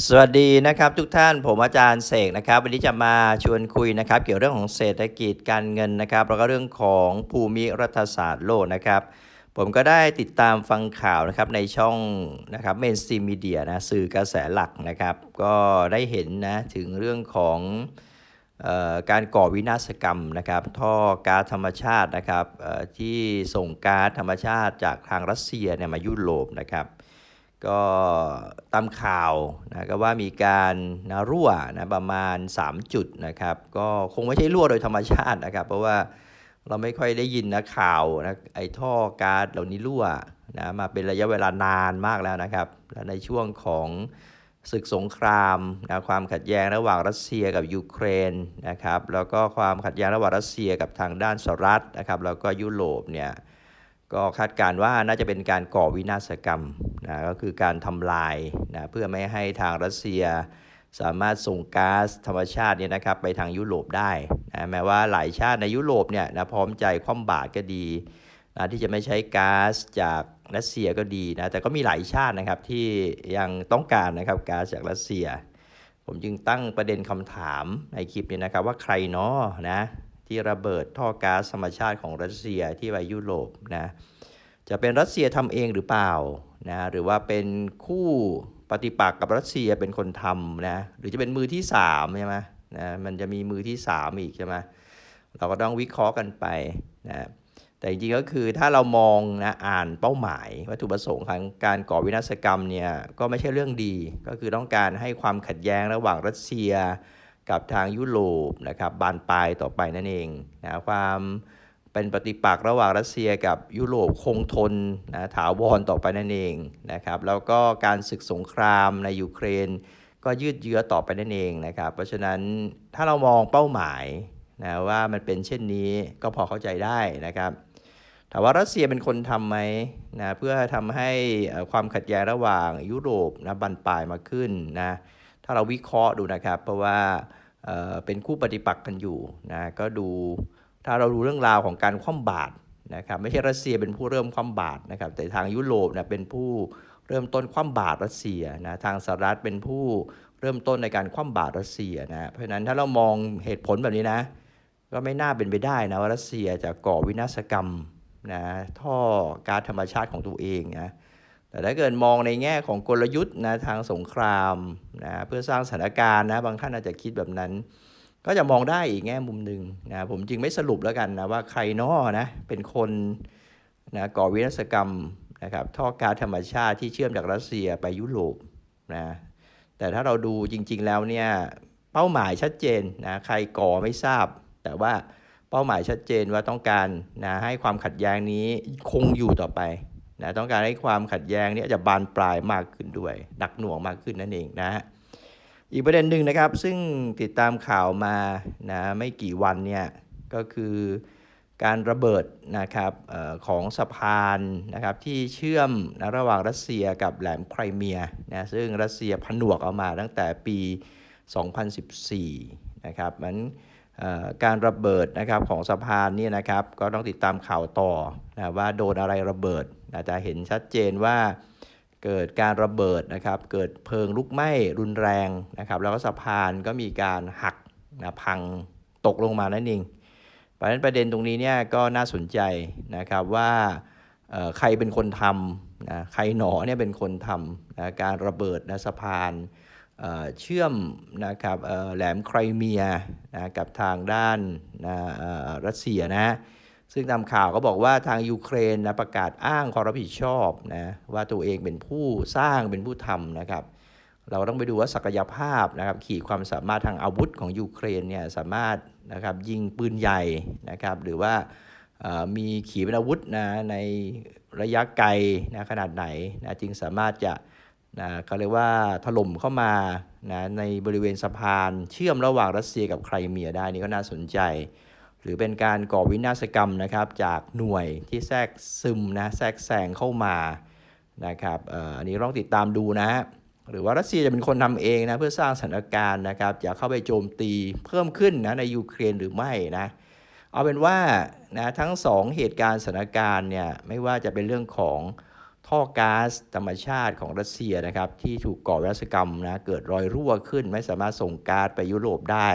สวัสดีนะครับทุกท่านผมอาจารย์เสกนะครับ วันนี้จะมาชวนคุยนะครับ เกี่ยวเรื่องของเศรษฐกิจการเงินนะครับ แล้วก็เรื่องของภูมิรัฐศาสตร์โลกนะครับ ผมก็ได้ติดตามฟังข่าวนะครับในช่องนะครับเมนสตรีมมีเดียนะสื่อกระแสหลักนะครับ ก็ได้เห็นนะถึงเรื่องของออการก่อวินาศกรรมนะครับ ท่อก๊าซธรรมชาตินะครับที่ส่งก๊าซธรรมชาติจากทางรัสเซียเนี่ยมายุโรปนะครับ ก็ตามข่าวนะก็ว่ามีการนะรั่วนะประมาณ 3 จุดนะครับ ก็คงไม่ใช่รั่วโดยธรรมชาตินะครับ เพราะว่าเราไม่ค่อยได้ยินนะข่าวนะไอ้ท่อก๊าซเหล่านี้รั่วนะมาเป็นระยะเวลานานมากแล้วนะครับ และในช่วงของศึกสงครามนะความขัดแย้งระหว่างรัสเซียกับยูเครนนะครับ แล้วก็ความขัดแย้งระหว่างรัสเซียกับทางด้านสหรัฐนะครับ แล้วก็ยุโรปเนี่ย ก็คาดการณ์ว่าน่าจะเป็นการก่อวินาศกรรมนะก็คือการทำลายนะเพื่อไม่ให้ทางรัสเซียสามารถส่งก๊าซธรรมชาติเนี่ยนะครับไปทางยุโรปได้นะแม้ว่าหลายชาติในยุโรปเนี่ยนะพร้อมใจคว่ำบาตรก็ดีนะที่จะไม่ใช้ก๊าซจากรัสเซียก็ดีนะแต่ก็มีหลายชาตินะครับที่ยังต้องการนะครับก๊าซจากรัสเซีย ผมจึงตั้งประเด็นคำถามในคลิปนี้นะครับว่าใครเนาะนะ ที่ระเบิดท่อก๊าซธรรมชาติของรัสเซียที่ไปยุโรปนะจะเป็นรัสเซียทำเองหรือเปล่านะหรือว่าเป็นคู่ปฏิปักษ์กับรัสเซียเป็นคนทำนะหรือจะเป็นมือที่สามใช่ไหมนะมันจะมีมือที่สามอีกใช่ไหมเราก็ต้องวิเคราะห์กันไปนะแต่จริงๆก็คือถ้าเรามองนะอ่านเป้าหมายวัตถุประสงค์ของการก่อวินาศกรรมเนี่ยก็ไม่ใช่เรื่องดี ก็คือต้องการให้ความขัดแย้งระหว่างรัสเซีย กับทางยุโรปนะครับบานปลายต่อไปนั่นเองนะความเป็นปฏิปักษ์ระหว่างรัสเซียกับยุโรปคงทนนะถาวรต่อไปนั่นเองนะครับแล้วก็การศึกสงครามในยูเครน ก็ยืดเยื้อต่อไปนั่นเองนะครับ เพราะฉะนั้นถ้าเรามองเป้าหมายนะว่ามันเป็นเช่นนี้ก็พอเข้าใจได้นะครับถามว่ารัสเซียเป็นคนทำไหมนะเพื่อทำให้อ่อความขัดแย้งระหว่างยุโรปนะบันปลายมาขึ้นนะถ้าเราวิเคราะห์ดูนะครับ เพราะว่า เอ่อเป็นคู่ปฏิปักษ์กันอยู่นะก็ดูถ้าเราดูเรื่องราวของการคว่ำบาตรนะครับไม่ใช่รัสเซียเป็นผู้เริ่มคว่ำบาตรนะครับแต่ทางยุโรปนะเป็นผู้เริ่มต้นคว่ำบาตรรัสเซียนะทางสหรัฐเป็นผู้เริ่มต้นในการคว่ำบาตรรัสเซียนะเพราะฉะนั้นถ้าเรามองเหตุผลแบบนี้นะก็ไม่น่าเป็นไปได้นะว่ารัสเซียจะก่อวินาศกรรมนะท่อกาซธรรมชาติของตัวเองนะ แต่ถ้าเกิดมองในแง่ของกลยุทธ์นะทางสงครามนะเพื่อสร้างสถานการณ์นะบางท่านอาจจะคิดแบบนั้น ก็จะมองได้อีกแง่มุมหนึ่งนะผมจึงไม่สรุปแล้วกันนะว่าใครนอนะเป็นคนนะก่อวินาศกรรมนะครับท่อก๊าซธรรมชาติที่เชื่อมจากรัสเซียไปยุโรปนะแต่ถ้าเราดูจริง ๆ แล้วเนี่ยเป้าหมายชัดเจนนะใครก่อไม่ทราบ แต่ว่าเป้าหมายชัดเจนว่าต้องการนะให้ความขัดแย้งนี้คงอยู่ต่อไป นะต้องการให้ความขัดแย้งนี้จะบานปลายมากขึ้นด้วยหนักหน่วงมากขึ้นนั่นเองนะฮะอีกประเด็นหนึ่งนะครับ ซึ่งติดตามข่าวมานะไม่กี่วันเนี่ยก็คือการระเบิดนะครับออของสะพานนะครับที่เชื่อมนะระหว่างรัสเซียกับแหลมไครเมียนะซึ่งรัสเซียผนวกเอามาตั้งแต่ปี 2014นะครับมัน การระเบิดนะครับของสะพานนี่นะครับก็ต้องติดตามข่าวต่อนะว่าโดนอะไรระเบิดนะจะเห็นชัดเจนว่าเกิดการระเบิดนะครับ เกิดเพลิงลุกไหม้รุนแรงนะครับ แล้วก็สะพานก็มีการหักนะพังตกลงมานั่นเองเพราะฉะนั้นประเด็นตรงนี้เนี่ยก็น่าสนใจนะครับว่าใครเป็นคนทำนะใครหนอเนี่ยเป็นคนทำนะการระเบิดนะสะพาน เชื่อมนะครับแหลมไครเมียนะกับทางด้านนะรัสเซียนะซึ่งตามข่าวก็บอกว่าทางยูเครนนะประกาศอ้างความรับผิดชอบนะว่าตัวเองเป็นผู้สร้างเป็นผู้ทำนะครับ เราต้องไปดูว่าศักยภาพนะครับขีดความสามารถทางอาวุธของยูเครนเนี่ยสามารถนะครับยิงปืนใหญ่นะครับหรือว่ามีขีปนาวุธนะในระยะไกลนะขนาดไหนนะจึงสามารถจะ นะเขาเรียกว่าถล่มเข้ามานะในบริเวณสะพานเชื่อมระหว่างรัสเซียกับไครเมียได้นี่ก็น่าสนใจ หรือเป็นการก่อวินาศกรรมนะครับจากหน่วยที่แทรกซึมนะแทรกแซงเข้ามานะครับอันนี้ต้องติดตามดูนะฮะหรือว่ารัสเซียจะเป็นคนทำเองนะเพื่อสร้างสถานการณ์นะครับจะเข้าไปโจมตีเพิ่มขึ้นนะในยูเครนหรือไม่นะเอาเป็นว่านะทั้งสองเหตุการณ์สถานการณ์เนี่ยไม่ว่าจะเป็นเรื่องของ ท่อก๊าซธรรมชาติของรัสเซียนะครับที่ถูกก่อวินาศกรรมนะเกิดรอยรั่วขึ้น ไม่สามารถส่งก๊าซไปยุโรปได้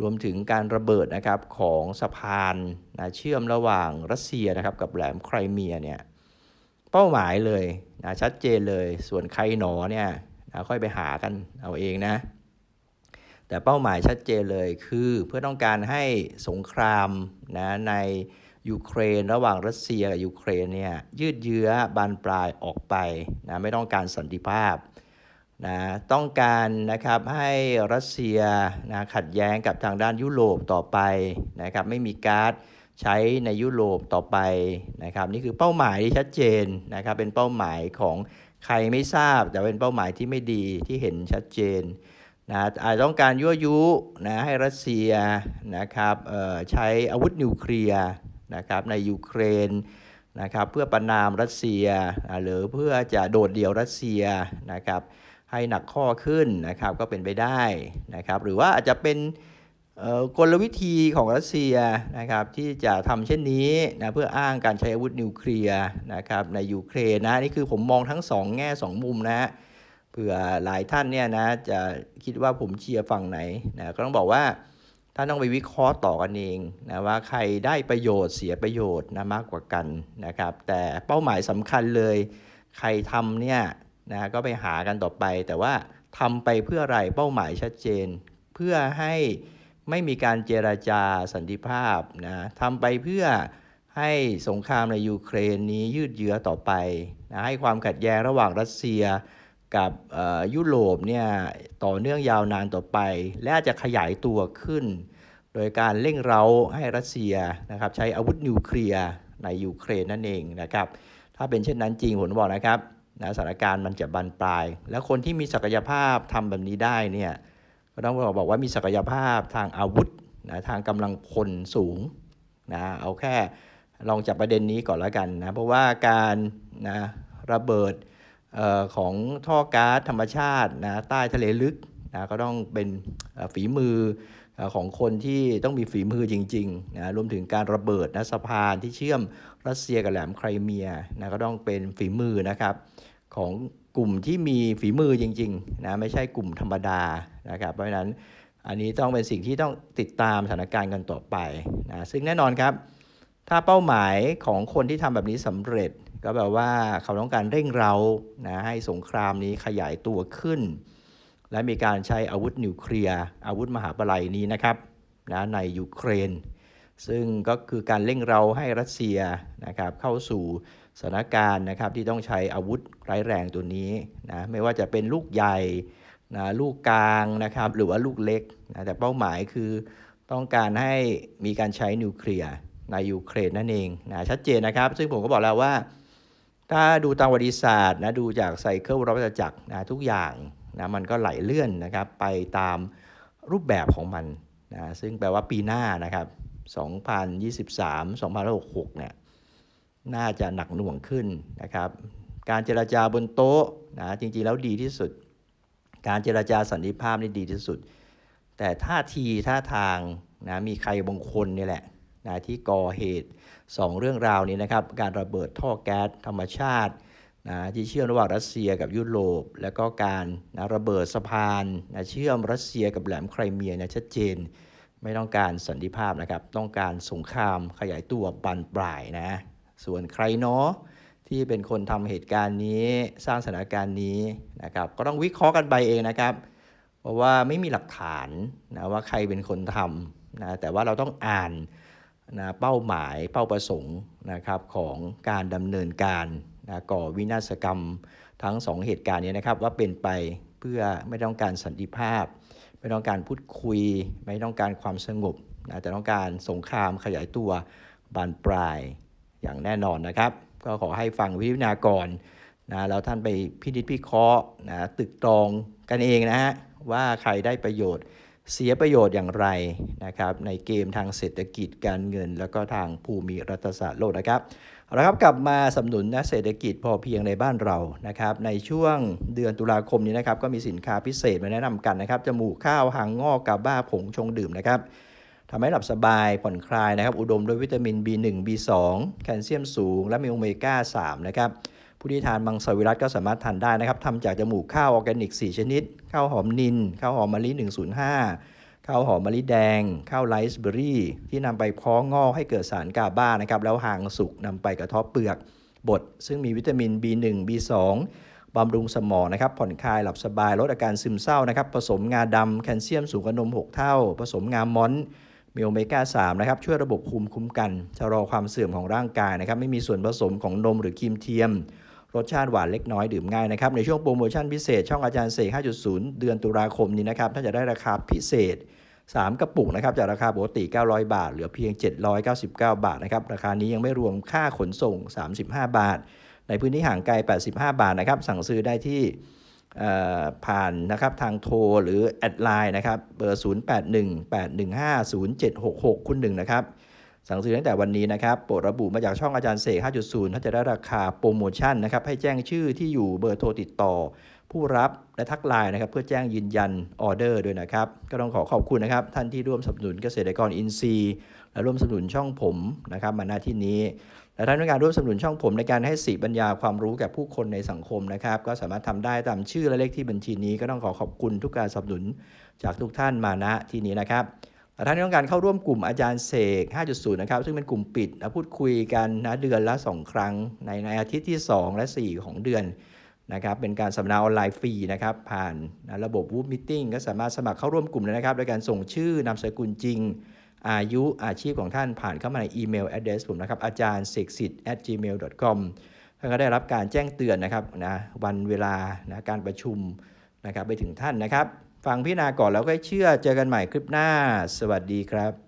รวมถึงการระเบิดนะครับของสะพานนะเชื่อมระหว่างรัสเซียนะครับกับแหลมไครเมียเนี่ยเป้าหมายเลยนะชัดเจนเลยส่วนใครหนอเนี่ยนะค่อยไปหากันเอาเองนะ แต่เป้าหมายชัดเจนเลยคือเพื่อต้องการให้สงครามนะใน ยูเครน ระหว่างรัสเซียกับยูเครนเนี่ยยืดเยื้อบานปลายออกไปนะไม่ต้องการสันติภาพนะต้องการนะครับให้รัสเซียนะขัดแย้งกับทางด้านยุโรปต่อไปนะครับไม่มีก๊าซใช้ในยุโรปต่อไปนะครับนี่คือเป้าหมายที่ชัดเจนนะครับเป็นเป้าหมายของใครไม่ทราบ แต่เป็นเป้าหมายที่ไม่ดีที่เห็นชัดเจนนะอาจต้องการยั่วยุนะให้รัสเซียนะครับเอ่อใช้อาวุธนิวเคลียร์ นะครับในยูเครนนะครับเพื่อประนามรัสเซียหรือเพื่อจะโดดเดี่ยวรัสเซียนะครับให้หนักข้อขึ้นนะครับก็เป็นไปได้นะครับหรือว่าอาจจะเป็นกลวิธีของรัสเซียนะครับที่จะทำเช่นนี้นะเพื่ออ้างการใช้อาวุธนิวเคลียร์นะครับในยูเครนนะนี่คือผมมองทั้งสองแง่สองมุมนะฮะเผื่อหลายท่านเนี่ยนะจะคิดว่าผมเชียร์ฝั่งไหนนะก็ต้องบอกว่า ท่านต้องไปวิเคราะห์ต่อกันเองนะว่าใครได้ประโยชน์เสียประโยชน์นะมากกว่ากันนะครับ แต่เป้าหมายสำคัญเลย ใครทำเนี่ยนะก็ไปหากันต่อไป แต่ว่าทำไปเพื่ออะไรเป้าหมายชัดเจน เพื่อให้ไม่มีการเจราจาสันติภาพนะทำไปเพื่อให้สงครามในยูเครนนี้ยืดเยื้อต่อไปนะให้ความขัดแย้งระหว่างรัสเซียกับยุโรปเนี่ยต่อเนื่องยาวนานต่อไป และอาจจะขยายตัวขึ้น โดยการเร่งเร้าให้รัสเซียนะครับใช้อาวุธนิวเคลียร์ในยูเครนนั่นเองนะครับถ้าเป็นเช่นนั้นจริงผมบอกนะครับนะสถานการณ์มันจะบานปลาย แล้วคนที่มีศักยภาพทำแบบนี้ได้เนี่ยก็ต้องบอกบอกว่ามีศักยภาพทางอาวุธนะทางกำลังพลสูงนะเอาแค่ลองจับประเด็นนี้ก่อนแล้วกันนะเพราะว่าการนะระเบิดเอ่อของท่อก๊าซธรรมชาตินะใต้ทะเลลึกนะก็ต้องเป็นฝีมือ ของคนที่ต้องมีฝีมือจริงๆนะรวมถึงการระเบิดนะสะพานที่เชื่อมรัสเซียกับแหลมไครเมียนะก็ต้องเป็นฝีมือนะครับของกลุ่มที่มีฝีมือจริงๆนะไม่ใช่กลุ่มธรรมดานะครับเพราะฉะนั้นอันนี้ต้องเป็นสิ่งที่ต้องติดตามสถานการณ์กันต่อไปนะซึ่งแน่นอนครับ ถ้าเป้าหมายของคนที่ทำแบบนี้สำเร็จ ก็แปลว่าเขาต้องการเร่งเรานะให้สงครามนี้ขยายตัวขึ้น และมีการใช้อาวุธนิวเคลียร์อาวุธมหาปลัยนี้นะครับนะในยูเครน ซึ่งก็คือการเร่งเราให้รัสเซียนะครับเข้าสู่สถานการณ์นะครับที่ต้องใช้อาวุธร้ายแรงตัวนี้นะไม่ว่าจะเป็นลูกใหญ่นะลูกกลางนะครับหรือว่าลูกเล็กนะแต่เป้าหมายคือต้องการให้มีการใช้นิวเคลียร์ในยูเครนนั่นเองนะชัดเจนนะครับ ซึ่งผมก็บอกแล้วว่า ถ้าดูตามประวัติศาสตร์นะดูจากไซเคิลรัฐจักรนะทุกอย่าง นะมันก็ไหลเลื่อนนะครับไปตามรูปแบบของมันนะซึ่งแปลว่าปีหน้านะครับ 2023 2066เนี่ยน่าจะหนักหน่วงขึ้นนะครับ การเจราจาบนโต๊ะนะจริงๆแล้วดีที่สุด การเจราจาสันติภาพนี่ดีที่สุด แต่ท่าทีท่าทางนะมีใครบางคนนี่แหละนะที่ก่อเหตุ 2 เรื่องราวนี้นะครับ การระเบิดท่อแก๊สธรรมชาติ นะที่เชื่อมระหว่างรัสเซียกับยุโรป แล้วก็การนะระเบิดสะพานนะเชื่อมรัสเซียกับแหลมไครเมียนี่ยชัดเจน ไม่ต้องการสันติภาพนะครับ ต้องการสงครามขยายตัวบานปลายนะ ส่วนใครเนาะที่เป็นคนทำเหตุการณ์นี้สร้างสถานการณ์นี้นะครับก็ต้องวิเคราะห์กันไปเองนะครับ เพราะว่าไม่มีหลักฐานนะว่าใครเป็นคนทำนะแต่ว่าเราต้องอ่านนะเป้าหมายเป้าประสงค์นะครับของการดำเนินการ นะก่อวินาศกรรมทั้งสองเหตุการณ์นี้นะครับ ว่าเป็นไปเพื่อไม่ต้องการสันติภาพ ไม่ต้องการพูดคุย ไม่ต้องการความสงบนะแต่ต้องการสงครามขยายตัวบานปลายอย่างแน่นอนนะครับ ก็ขอให้ฟังวิทยากรนะแล้วท่านไปพินิจพิเคราะห์นะตึกตรองกันเองนะฮะว่าใครได้ประโยชน์ เสียประโยชน์อย่างไรนะครับในเกมทางเศรษฐกิจการเงิน แล้วก็ทางภูมิรัฐศาสตร์โลกนะครับเอาละครับกลับมาสนับสนุนนะเศรษฐกิจพอเพียงในบ้านเรานะครับในช่วงเดือนตุลาคมนี้นะครับก็มีสินค้าพิเศษมาแนะนำกันนะครับจมูกข้าวหางงอกกาบ้าผงชงดื่มนะครับทำให้หลับสบายผ่อนคลายนะครับ อุดมด้วยวิตามิน B1 B2 แคลเซียมสูง และมีโอเมก้า3นะครับ ผู้ที่ทานมังสวิรัตก็สามารถทานได้นะครับทำจากจมูกข้าวออร์แกนิก 4 ชนิด ข้าวหอมนิน ข้าวหอมมะลิ 105 ข้าวหอมมะลิแดง ข้าวไรซ์เบอร์รี่ ที่นำไปเพาะงอกให้เกิดสารกาบานะครับ แล้วหางสุกนำไปกระทบเปลือกบดซึ่งมีวิตามิน B1 B2 บำรุงสมองนะครับ ผ่อนคลายหลับสบายลดอาการซึมเศร้านะครับ ผสมงาดำแคลเซียมสูงกว่านม 6 เท่า ผสมงามอนมีโอเมก้า3นะครับ ช่วยระบบภูมิคุ้มกันชะลอความเสื่อมของร่างกายนะครับ ไม่มีส่วนผสมของนมหรือครีมเทียม รสชาติหวานเล็กน้อยดื่มง่ายนะครับ ในช่วงโปรโมชั่นพิเศษ ช่องอาจารย์เสก5.0 เดือนตุลาคมนี้นะครับถ้านจะได้ราคาพิเศษ 3 กระปุกนะครับจากราคาปกติ 900 บาท เหลือเพียง 799 บาทนะครับราคานี้ยังไม่รวมค่าขนส่ง 35 บาท ในพื้นที่ห่างไกล 85 บาทนะครับสั่งซื้อได้ที่ผ่านนะครับทางโทรหรือแอดไลน์นะครับเบอร์ 0818150766 คุณหนึ่งนะครับ สั่งซื้อตั้งแต่วันนี้นะครับ โปรดระบุมาจากช่องอาจารย์เสก 5.0 ถ้าจะได้ราคาโปรโมชั่นนะครับ ให้แจ้งชื่อที่อยู่เบอร์โทรติดต่อ ผู้รับและทักไลน์นะครับ เพื่อแจ้งยืนยันออเดอร์ด้วยนะครับ ก็ต้องขอขอบคุณนะครับ ท่านที่ร่วมสนับสนุนเกษตรกรอินทรีย์ และร่วมสนับสนุนช่องผมนะครับ มาณที่นี้ และท่านต้องการร่วมสนับสนุนช่องผมในการให้สีปัญญาความรู้แก่ผู้คนในสังคมนะครับ ก็สามารถทำได้ตามชื่อและเลขที่บัญชีนี้ ก็ต้องขอขอบคุณทุกการสนับสนุนจากทุกท่านมาณที่นี้นะครับ ท่านที่ต้องการเข้าร่วมกลุ่มอาจารย์เสก 5.0 นะครับ ซึ่งเป็นกลุ่มปิดนะพูดคุยกันนะเดือนละ 2 ครั้ง ในในอาทิตย์ที่ 2 และ 4 ของเดือนนะครับ เป็นการสัมมนาออนไลน์ฟรีนะครับ ผ่านนะระบบ Woo Meeting ก็สามารถสมัครเข้าร่วมกลุ่มได้นะครับโดยการส่งชื่อนามสกุลจริง อายุอาชีพของท่านผ่านเข้ามาในอีเมล address ผมนะครับอาจารย์เสกสิทธิ์ at gmail com ท่านก็ได้รับการแจ้งเตือนนะครับนะวันเวลานะการประชุมนะครับไปถึงท่านนะครับ ฟังพี่นาก่อนแล้วก็เชื่อเจอกันใหม่คลิปหน้า สวัสดีครับ